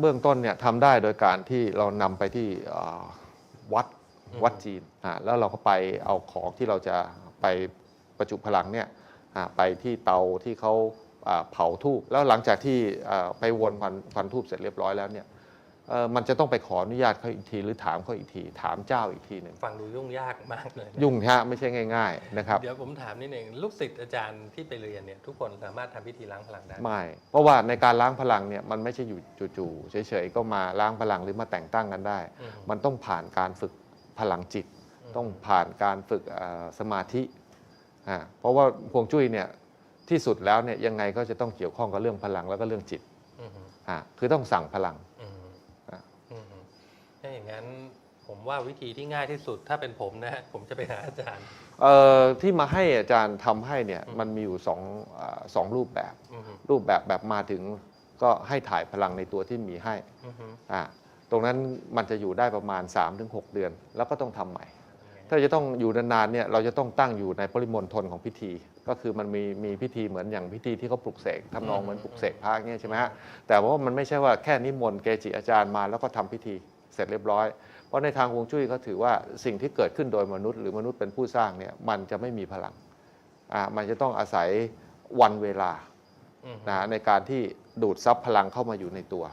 เบื้องต้นเนี่ยทำได้โดยการที่เรานำไปที่เอ่อวัดอืมวัดจีนอ่าแล้วเราก็ไปเอาของที่เราจะไปประจุพลังเนี่ยอ่าไปที่เตาที่เขาอ่าเผาทูบแล้วหลังจากที่อ่าไปวนควันควันทูบเสร็จเรียบร้อยแล้วเนี่ย เอ่อมันจะต้องไปขออนุญาตเขาอีกที หรือถามเขาอีกที ถามเจ้าอีกทีหนึ่งฟังดูยุ่งยากมากเลยนะยุ่งฮะไม่ใช่ง่าย ๆนะครับ เดี๋ยวผมถามนิดหนึ่งลูกศิษย์อาจารย์ที่ไปเรียนเนี่ยทุกคนสามารถทำพิธีล้างพลังได้ไม่ เพราะว่าในการล้างพลังเนี่ยมันไม่ใช่อยู่จู่ๆเฉยๆก็มาล้างพลังหรือมาแต่งตั้งกันได้ อืม มันต้องผ่านการฝึกพลังจิตมต้องผ่านการฝึกเอ่อสมาธิอ่าเพราะว่าพวงจุ้ยเนี่ยที่สุดแล้วเนี่ยยังไงก็จะต้องเกี่ยวข้องกับเรื่องพลังแล้วก็เรื่องจิตอืมอ่าคือต้องสั่งพลังอืมอะอืม ถ้าอย่างนั้นผมว่าวิธีที่ง่ายที่สุดถ้าเป็นผมนะฮะผมจะไปหาอาจารย์ เอ่อที่มาให้อาจารย์ทำให้เนี่ยอืม มันมีอยู่สองอ่าสองรูปแบบ อืมรูปแบบแบบมาถึงก็ให้ถ่ายพลังในตัวที่มีให้อืมอืมอ่าตรงนั้นมันจะอยู่ได้ประมาณ 3-6 เดือน แล้วก็ต้องทำใหม่ ถ้าจะต้องอยู่นานๆเนี่ยเราจะต้องตั้งอยู่ในปริมณฑลของพิธี ก็คือมันมีมีพิธีเหมือนอย่างพิธีที่เขาปลุกเสกทำนองเหมือนปลุกเสกพระเงี้ยใช่ไหมฮะแต่ว่ามันไม่ใช่ว่าแค่นิมนต์เกจิอาจารย์มาแล้วก็ทำพิธี เสร็จเรียบร้อย เพราะในทางฮวงจุ้ยเขาถือว่าสิ่งที่เกิดขึ้นโดยมนุษย์ หรือมนุษย์เป็นผู้สร้างเนี่ยมันจะไม่มีพลังอ่ามันจะต้องอาศัยวันเวลาอืมนะฮะในการที่ดูดซับพลังเข้ามาอยู่ในตัว